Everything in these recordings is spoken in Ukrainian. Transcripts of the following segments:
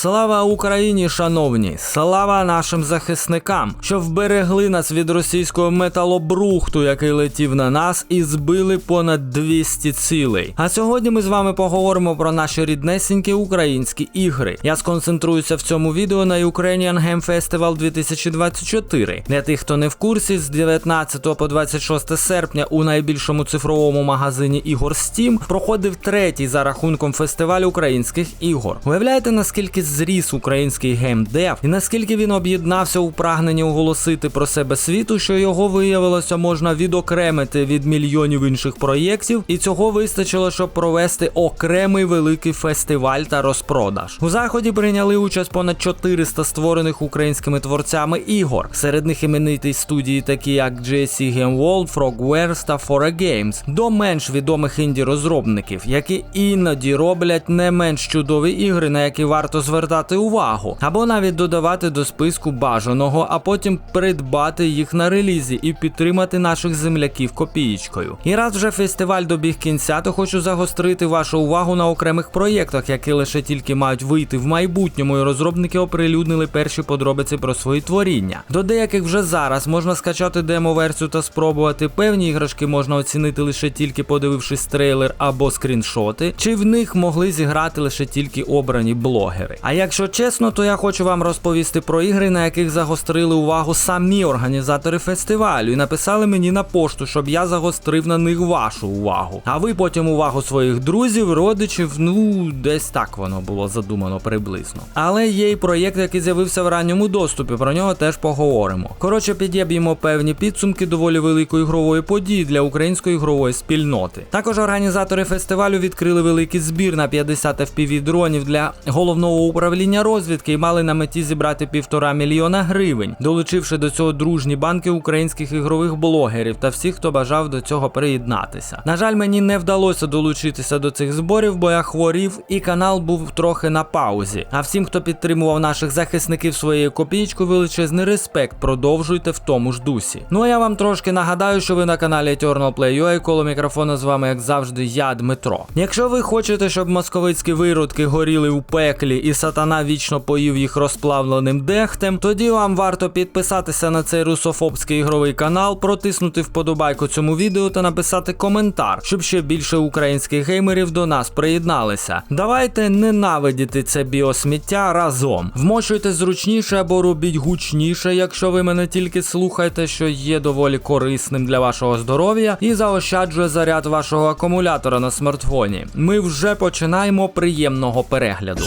Слава Україні, шановні! Слава нашим захисникам, що вберегли нас від російського металобрухту, який летів на нас, і збили понад 200 цілей. А сьогодні ми з вами поговоримо про наші ріднесенькі українські ігри. Я сконцентруюся в цьому відео на Ukrainian Game Festival 2024. Для тих, хто не в курсі, з 19 по 26 серпня у найбільшому цифровому магазині ігор Steam проходив третій за рахунком фестиваль українських ігор. Уявляєте, наскільки зріс український геймдев і наскільки він об'єднався у прагненні оголосити про себе світу, що його виявилося можна відокремити від мільйонів інших проєктів, і цього вистачило, щоб провести окремий великий фестиваль та розпродаж. У заході прийняли участь понад 400 створених українськими творцями ігор. Серед них імениті студії, такі як GSC Game World, Frogwares та 4Games, до менш відомих інді розробників, які іноді роблять не менш чудові ігри, на які варто звертати увагу, або навіть додавати до списку бажаного, а потім придбати їх на релізі і підтримати наших земляків копієчкою. І раз вже фестиваль добіг кінця, то хочу загострити вашу увагу на окремих проєктах, які лише тільки мають вийти в майбутньому, і розробники оприлюднили перші подробиці про свої творіння. До деяких вже зараз можна скачати демо-версію та спробувати. Певні іграшки можна оцінити лише тільки подивившись трейлер або скріншоти, чи в них могли зіграти лише тільки обрані блогери. А якщо чесно, то я хочу вам розповісти про ігри, на яких загострили увагу самі організатори фестивалю, і написали мені на пошту, щоб я загострив на них вашу увагу. А ви потім увагу своїх друзів, родичів, ну десь так воно було задумано приблизно. Але є й проєкт, який з'явився в ранньому доступі. Про нього теж поговоримо. Коротше, під'єб'ємо певні підсумки доволі великої ігрової події для української ігрової спільноти. Також організатори фестивалю відкрили великий збір на 50 fpv дронів для головного управління розвідки і мали на меті зібрати півтора мільйона гривень, долучивши до цього дружні банки українських ігрових блогерів та всіх, хто бажав до цього приєднатися. На жаль, мені не вдалося долучитися до цих зборів, бо я хворів і канал був трохи на паузі. А всім, хто підтримував наших захисників своєю копійкою, величезний респект. Продовжуйте в тому ж дусі. Ну а я вам трошки нагадаю, що ви на каналі Eternal Play UA, коло мікрофона з вами, як завжди, я Дмитро. Якщо ви хочете, щоб московицькі виродки горіли у пеклі і сатана вічно поїв їх розплавленим дехтем, тоді вам варто підписатися на цей русофобський ігровий канал, протиснути вподобайку цьому відео та написати коментар, щоб ще більше українських геймерів до нас приєдналися. Давайте ненавидіти це біосміття разом. Вмочуйте зручніше або робіть гучніше, якщо ви мене тільки слухаєте, що є доволі корисним для вашого здоров'я і заощаджує заряд вашого акумулятора на смартфоні. Ми вже починаємо приємного перегляду.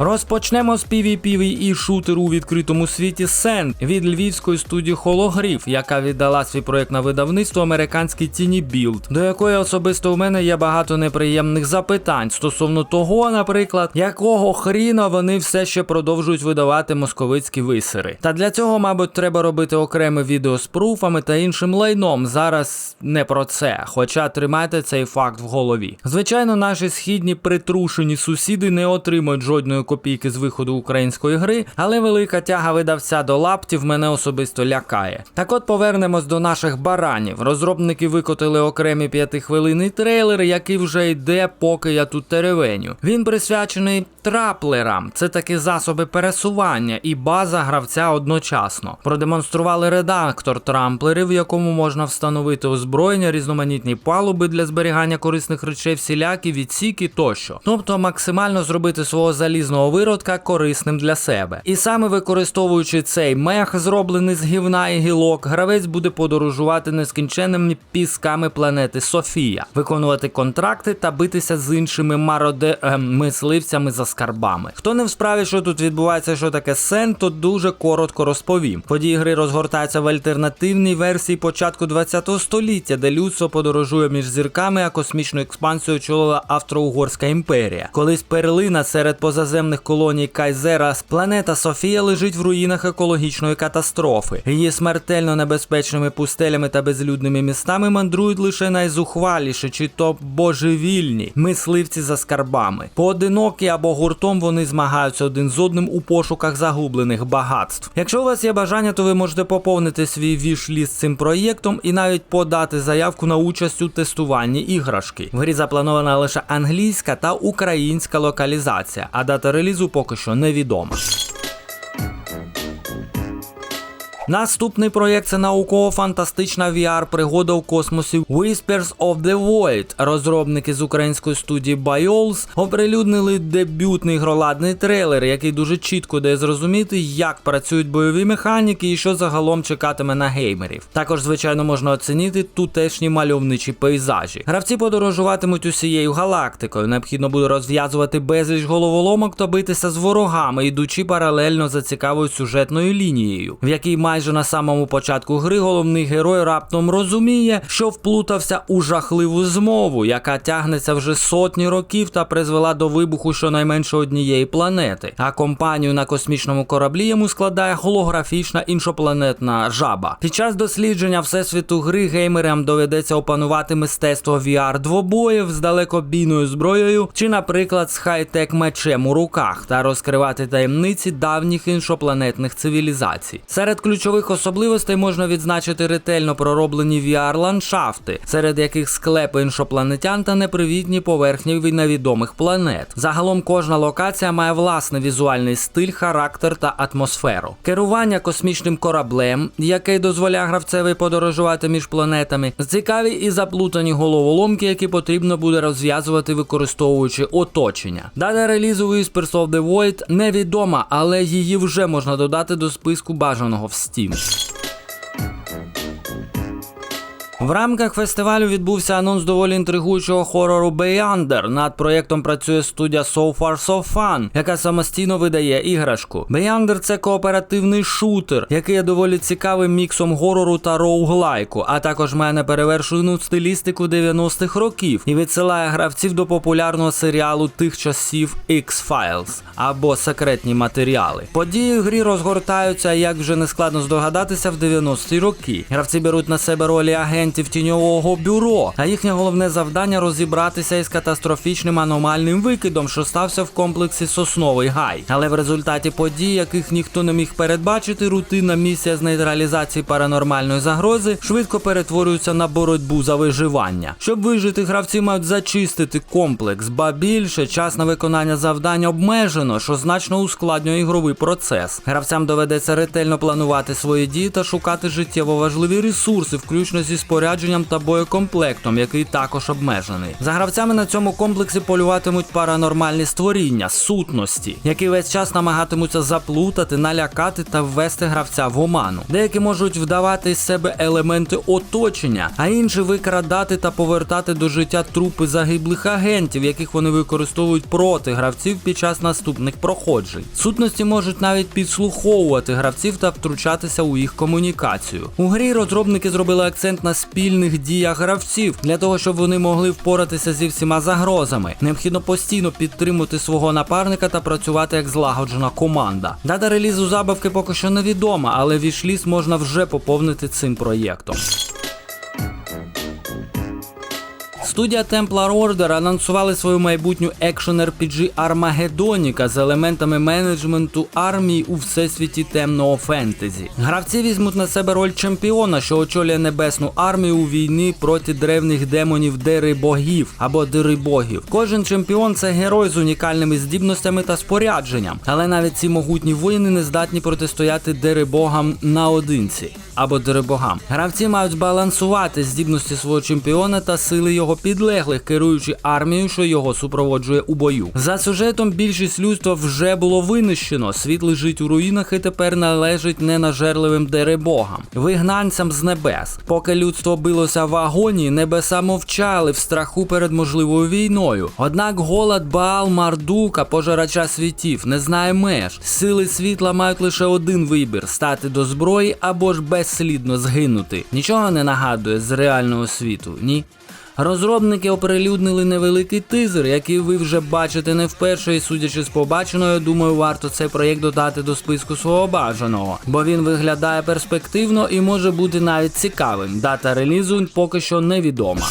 Розпочнемо з PvP і шутеру у відкритому світі Сен від львівської студії Holograif, яка віддала свій проект на видавництво американський Тіні Білд, до якої особисто у мене є багато неприємних запитань стосовно того, наприклад, якого хріна вони все ще продовжують видавати московицькі висери. Та для цього, мабуть, треба робити окреме відео з пруфами та іншим лайном. Зараз не про це, хоча тримайте цей факт в голові. Звичайно, наші східні притрушені сусіди не отримують жодної копійки з виходу української гри, але велика тяга видавця до лаптів мене особисто лякає. Так от повернемось до наших баранів. Розробники викотили окремі п'ятихвилинний трейлер, який вже йде, поки я тут теревеню. Він присвячений траплерам, це такі засоби пересування і база гравця одночасно. Продемонстрували редактор трамплерів, в якому можна встановити озброєння, різноманітні палуби для зберігання корисних речей, всілякі відсіки тощо. Тобто максимально зробити свого залізного виродка корисним для себе. І саме використовуючи цей мех, зроблений з гівна і гілок, гравець буде подорожувати нескінченними пісками планети Софія, виконувати контракти та битися з іншими мароде е, мисливцями за скарбами. Хто не в справі, що тут відбувається, що таке сен, то дуже коротко розповім. Події гри розгортаються в альтернативній версії початку 20 століття, де людство подорожує між зірками, а космічну експансію очолила Австро-Угорська імперія. Колись перлина серед позаземних підземних колоній Кайзерас, планета Софія лежить в руїнах екологічної катастрофи. Її смертельно небезпечними пустелями та безлюдними містами мандрують лише найзухваліші чи то божевільні мисливці за скарбами. Поодинокі або гуртом вони змагаються один з одним у пошуках загублених багатств. Якщо у вас є бажання, то ви можете поповнити свій вішліст цим проєктом і навіть подати заявку на участь у тестуванні іграшки. В грі запланована лише англійська та українська локалізація, а дата релізу поки що невідома. Наступний проєкт це науково-фантастична VR-пригода у космосі Whispers of the Void. Розробники з української студії Biols оприлюднили дебютний гроладний трейлер, який дуже чітко дає зрозуміти, як працюють бойові механіки і що загалом чекатиме на геймерів. Також, звичайно, можна оцінити тутешні мальовничі пейзажі. Гравці подорожуватимуть усією галактикою. Необхідно буде розв'язувати безліч головоломок та битися з ворогами, ідучи паралельно за цікавою сюжетною лінією, в якій майже на самому початку гри головний герой раптом розуміє, що вплутався у жахливу змову, яка тягнеться вже сотні років та призвела до вибуху щонайменше однієї планети. А компанію на космічному кораблі йому складає голографічна іншопланетна жаба. Під час дослідження всесвіту гри геймерам доведеться опанувати мистецтво VR двобоїв з далекобійною зброєю, чи, наприклад, з хай-тек мечем у руках, та розкривати таємниці давніх іншопланетних цивілізацій. Серед ключових особливостей можна відзначити ретельно пророблені VR-ландшафти, серед яких склепи іншопланетян та непривітні поверхні від невідомих планет. Загалом кожна локація має власний візуальний стиль, характер та атмосферу. Керування космічним кораблем, який дозволяє гравцеві подорожувати між планетами, цікаві і заплутані головоломки, які потрібно буде розв'язувати, використовуючи оточення. Дата релізу Whispers of the Void невідома, але її вже можна додати до списку бажаного в Steam. В рамках фестивалю відбувся анонс доволі інтригуючого хорору Beyonder. Над проєктом працює студія So Far So Fun, яка самостійно видає іграшку. Beyonder – це кооперативний шутер, який є доволі цікавим міксом горору та роуглайку, а також має неперевершену стилістику 90-х років і відсилає гравців до популярного серіалу тих часів X-Files або секретні матеріали. Події в грі розгортаються, як вже не складно здогадатися, в 90-ті роки. Гравці беруть на себе ролі агентів тіньового бюро, а їхнє головне завдання розібратися із катастрофічним аномальним викидом, що стався в комплексі Сосновий Гай. Але в результаті подій, яких ніхто не міг передбачити, рутинна місія з нейтралізації паранормальної загрози швидко перетворюється на боротьбу за виживання. Щоб вижити, гравці мають зачистити комплекс, ба більше час на виконання завдань обмежено, що значно ускладнює ігровий процес. Гравцям доведеться ретельно планувати свої дії та шукати життєво важливі ресурси, включно зі спорядженням та боєкомплектом, який також обмежений. За гравцями на цьому комплексі полюватимуть паранормальні створіння, сутності, які весь час намагатимуться заплутати, налякати та ввести гравця в оману. Деякі можуть вдавати із себе елементи оточення, а інші викрадати та повертати до життя трупи загиблих агентів, яких вони використовують проти гравців під час наступних проходжень. Сутності можуть навіть підслуховувати гравців та втручатися у їх комунікацію. У грі розробники зробили акцент на спільних діях гравців для того, щоб вони могли впоратися зі всіма загрозами. Необхідно постійно підтримувати свого напарника та працювати як злагоджена команда. Дата релізу забавки поки що невідома, але вішліс можна вже поповнити цим проєктом. Студія Templar Order анонсували свою майбутню екшен RPG Армагедоніка з елементами менеджменту армії у всесвіті темного фентезі. Гравці візьмуть на себе роль чемпіона, що очолює небесну армію у війні проти древніх демонів дерибогів або дирибогів. Кожен чемпіон це герой з унікальними здібностями та спорядженням, але навіть ці могутні воїни не здатні протистояти дерибогам наодинці або дерибогам. Гравці мають збалансувати здібності свого чемпіона та сили його підлеглих, керуючи армією, що його супроводжує у бою. За сюжетом більшість людства вже було винищено. Світ лежить у руїнах і тепер належить ненажерливим деребогам, вигнанцям з небес. Поки людство билося в агонії, небеса мовчали в страху перед можливою війною. Однак голод Баал Мардука, пожирача світів, не знає меж. Сили світла мають лише один вибір стати до зброї або ж безслідно згинути. Нічого не нагадує з реального світу, ні. Розробники оприлюднили невеликий тизер, який ви вже бачите не вперше, і судячи з побаченого, я думаю, варто цей проєкт додати до списку свого бажаного, бо він виглядає перспективно і може бути навіть цікавим. Дата релізу поки що невідома.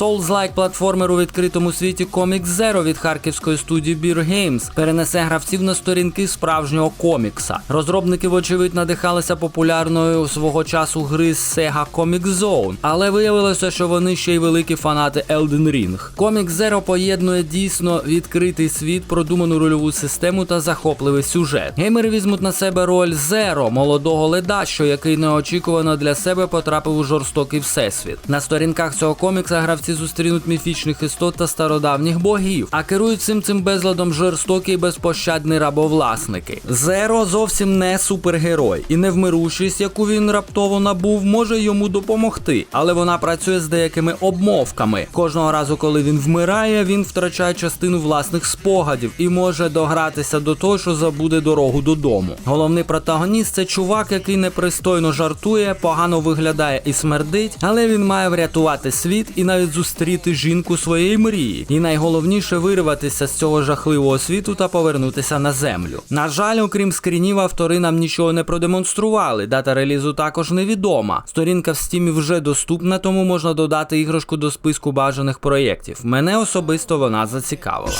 Souls-like платформер у відкритому світі Comic Zero від харківської студії Beer Games перенесе гравців на сторінки справжнього комікса. Розробники, вочевидь, надихалися популярною свого часу гри з Sega Comic Zone, але виявилося, що вони ще й великі фанати Elden Ring. Comic Zero поєднує дійсно відкритий світ, продуману рольову систему та захопливий сюжет. Геймери візьмуть на себе роль Зеро, молодого ледачо, який неочікувано для себе потрапив у жорстокий всесвіт. На сторінках цього комікса гравці зустрінуть міфічних істот та стародавніх богів, а керують всім цим безладом жорстокі і безпощадні рабовласники. Зеро зовсім не супергерой, і невмирущість, яку він раптово набув, може йому допомогти, але вона працює з деякими обмовками. Кожного разу, коли він вмирає, він втрачає частину власних спогадів і може догратися до того, що забуде дорогу додому. Головний протагоніст це чувак, який непристойно жартує, погано виглядає і смердить, але він має врятувати світ і навіть зустріти жінку своєї мрії. І найголовніше вирватися з цього жахливого світу та повернутися на землю. На жаль, окрім скрінів, автори нам нічого не продемонстрували. Дата релізу також невідома. Сторінка в стімі вже доступна, тому можна додати іграшку до списку бажаних проєктів. Мене особисто вона зацікавила.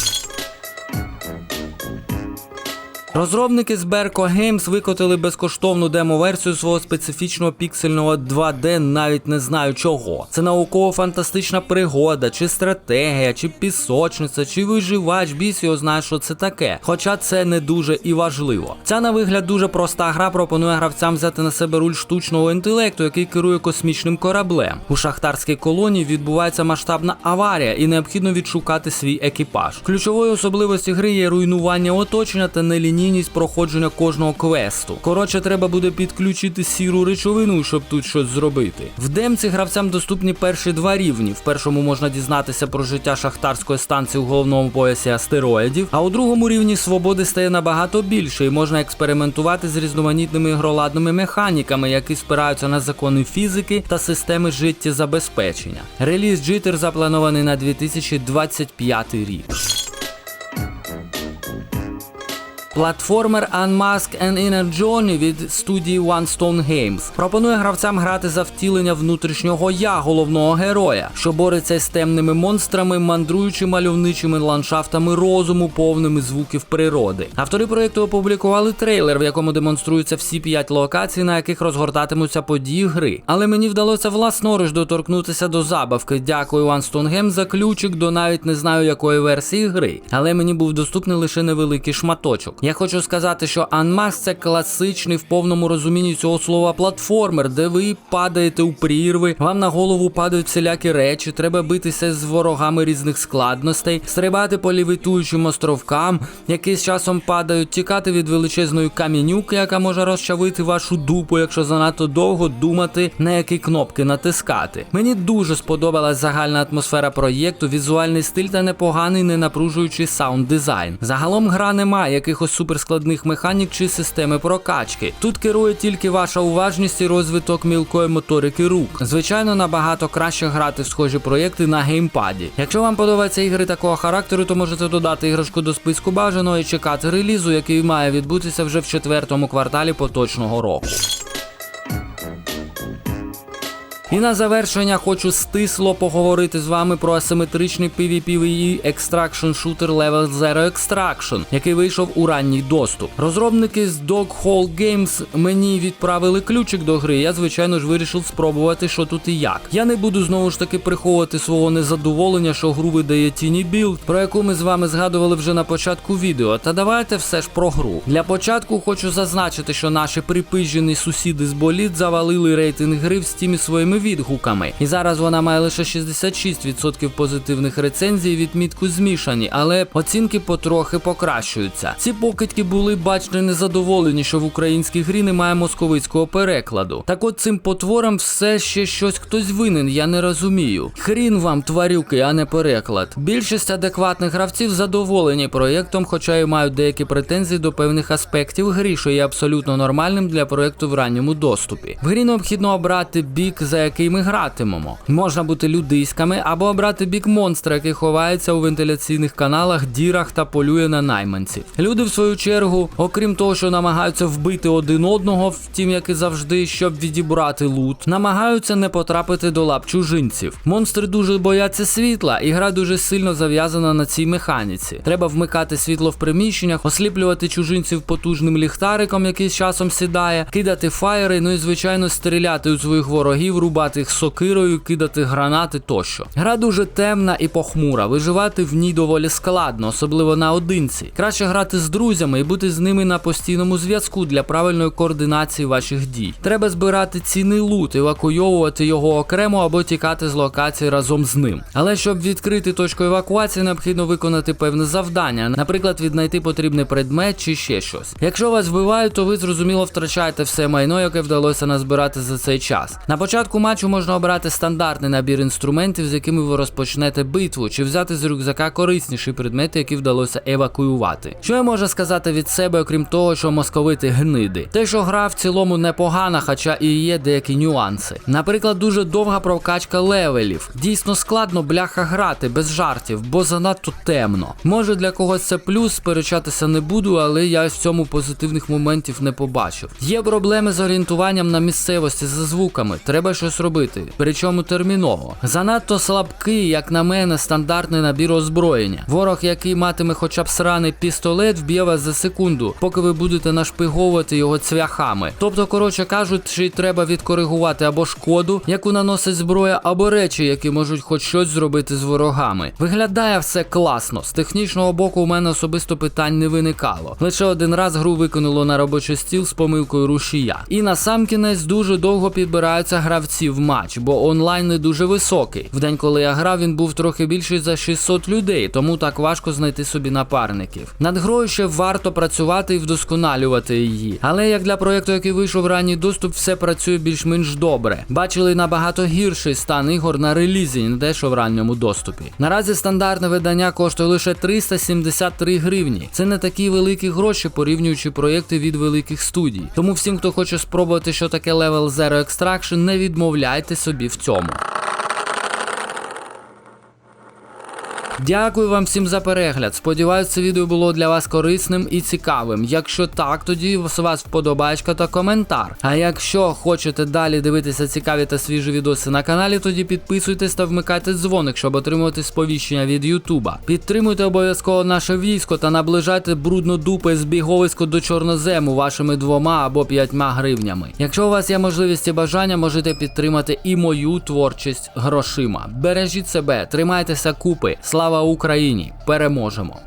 Розробники з Berko Games викотили безкоштовну демо-версію свого специфічного піксельного 2D, навіть не знаю чого. Це науково-фантастична пригода, чи стратегія, чи пісочниця, чи виживач, біс його знає, що це таке. Хоча це не дуже і важливо. Ця на вигляд дуже проста гра пропонує гравцям взяти на себе руль штучного інтелекту, який керує космічним кораблем. У шахтарській колонії відбувається масштабна аварія, і необхідно відшукати свій екіпаж. Ключовою особливості гри є руйнування оточення та нелінійність проходження кожного квесту. Коротше, треба буде підключити сіру речовину, щоб тут щось зробити. В демці гравцям доступні перші два рівні. В першому можна дізнатися про життя шахтарської станції у головному поясі астероїдів, а у другому рівні свободи стає набагато більше і можна експериментувати з різноманітними ігроладними механіками, які спираються на закони фізики та системи життєзабезпечення. Реліз Jitter запланований на 2025 рік. Платформер Unmask and Inner Journey від студії One Stone Games пропонує гравцям грати за втілення внутрішнього я головного героя, що бореться з темними монстрами, мандруючи мальовничими ландшафтами розуму, повними звуків природи. Автори проєкту опублікували трейлер, в якому демонструються всі п'ять локацій, на яких розгортатимуться події гри. Але мені вдалося власноруч доторкнутися до забавки. Дякую One Stone Games за ключик до навіть не знаю якої версії гри, але мені був доступний лише невеликий шматочок. Я хочу сказати, що Unmask це класичний в повному розумінні цього слова платформер, де ви падаєте у прірви, вам на голову падають всілякі речі, треба битися з ворогами різних складностей, стрибати по лівітуючим островкам, які з часом падають, тікати від величезної камінюки, яка може розчавити вашу дупу, якщо занадто довго думати, на які кнопки натискати. Мені дуже сподобалась загальна атмосфера проєкту, візуальний стиль та непоганий, не напружуючий саунд дизайн. Загалом гра не має якихось суперскладних механік чи системи прокачки. Тут керує тільки ваша уважність і розвиток мілкої моторики рук. Звичайно, набагато краще грати в схожі проєкти на геймпаді. Якщо вам подобаються ігри такого характеру, то можете додати іграшку до списку бажаного і чекати релізу, який має відбутися вже в четвертому кварталі поточного року. І на завершення хочу стисло поговорити з вами про асиметричний PvPvE Extraction Shooter Level Zero Extraction, який вийшов у ранній доступ. Розробники з Dog Hole Games мені відправили ключик до гри. Я, звичайно ж, вирішив спробувати, що тут і як. Я не буду знову ж таки приховувати свого незадоволення, що гру видає Tiny Build, про яку ми з вами згадували вже на початку відео. Та давайте все ж про гру. Для початку хочу зазначити, що наші припижені сусіди з боліт завалили рейтинг гри в стімі своїми відгуками. І зараз вона має лише 66% позитивних рецензій, відмітку змішані, але оцінки потрохи покращуються. Ці покидьки були бачно незадоволені, що в українській грі немає московицького перекладу. Так от цим потворам все ще щось хтось винен, я не розумію. Хрін вам, тварюки, а не переклад. Більшість адекватних гравців задоволені проєктом, хоча й мають деякі претензії до певних аспектів грі, що є абсолютно нормальним для проєкту в ранньому доступі. В грі необхідно обрати бік, за який ми гратимемо. Можна бути людиськами або обрати бік монстра, який ховається у вентиляційних каналах, дірах та полює на найманців. Люди, в свою чергу, окрім того, що намагаються вбити один одного, втім, як і завжди, щоб відібрати лут, намагаються не потрапити до лап чужинців. Монстри дуже бояться світла, і гра дуже сильно зав'язана на цій механіці. Треба вмикати світло в приміщеннях, осліплювати чужинців потужним ліхтариком, який з часом сідає, кидати фаєри, ну і звичайно стріляти у своїх ворогів, рубати їх сокирою, кидати гранати тощо. Гра дуже темна і похмура. Виживати в ній доволі складно, особливо наодинці. Краще грати з друзями і бути з ними на постійному зв'язку для правильної координації ваших дій. Треба збирати цінний лут, евакуйовувати його окремо або тікати з локації разом з ним. Але щоб відкрити точку евакуації, необхідно виконати певне завдання, наприклад, віднайти потрібний предмет чи ще щось. Якщо вас вбивають, то ви зрозуміло втрачаєте все майно, яке вдалося назбирати за цей час. На початку матчу можна обрати стандартний набір інструментів, з якими ви розпочнете битву, чи взяти з рюкзака корисніші предмети, які вдалося евакуювати. Що я можу сказати від себе, окрім того, що московити гниди? Те, що гра в цілому непогана, хоча і є деякі нюанси. Наприклад, дуже довга прокачка левелів. Дійсно складно бляха грати без жартів, бо занадто темно. Може для когось це плюс, сперечатися не буду, але я в цьому позитивних моментів не побачив. Є проблеми з орієнтуванням на місцевості за звуками, треба щось робити, причому терміново. Занадто слабкий, як на мене, стандартний набір озброєння. Ворог, який матиме хоча б сраний пістолет, вб'є вас за секунду, поки ви будете нашпиговувати його цвяхами. Тобто, коротше кажучи, треба відкоригувати або шкоду, яку наносить зброя, або речі, які можуть хоч щось зробити з ворогами. Виглядає все класно. З технічного боку у мене особисто питань не виникало. Лише один раз гру виконало на робочий стіл з помилкою рушія. І на сам кінець дуже довго підбираються гравці в матч, бо онлайн не дуже високий. В день, коли я грав, він був трохи більший за 600 людей, тому так важко знайти собі напарників. Над грою ще варто працювати і вдосконалювати її. Але як для проєкту, який вийшов ранній доступ, все працює більш-менш добре. Бачили набагато гірший стан ігор на релізі, не те, що в ранньому доступі. Наразі стандартне видання коштує лише 373 гривні. Це не такі великі гроші, порівнюючи проєкти від великих студій. Тому всім, хто хоче спробувати, що таке Level Zero Extraction, не відмовляйте собі в цьому. Дякую вам всім за перегляд. Сподіваюсь, це відео було для вас корисним і цікавим. Якщо так, тоді з вас вподобайка та коментар. А якщо хочете далі дивитися цікаві та свіжі відоси на каналі, тоді підписуйтесь та вмикайте дзвоник, щоб отримувати сповіщення від Ютуба. Підтримуйте обов'язково наше військо та наближайте бруднодупе збіговисько до чорнозему вашими двома або п'ятьма гривнями. Якщо у вас є можливість і бажання, можете підтримати і мою творчість грошима. Бережіть себе, тримайтеся купи. Слава Україні! Переможемо!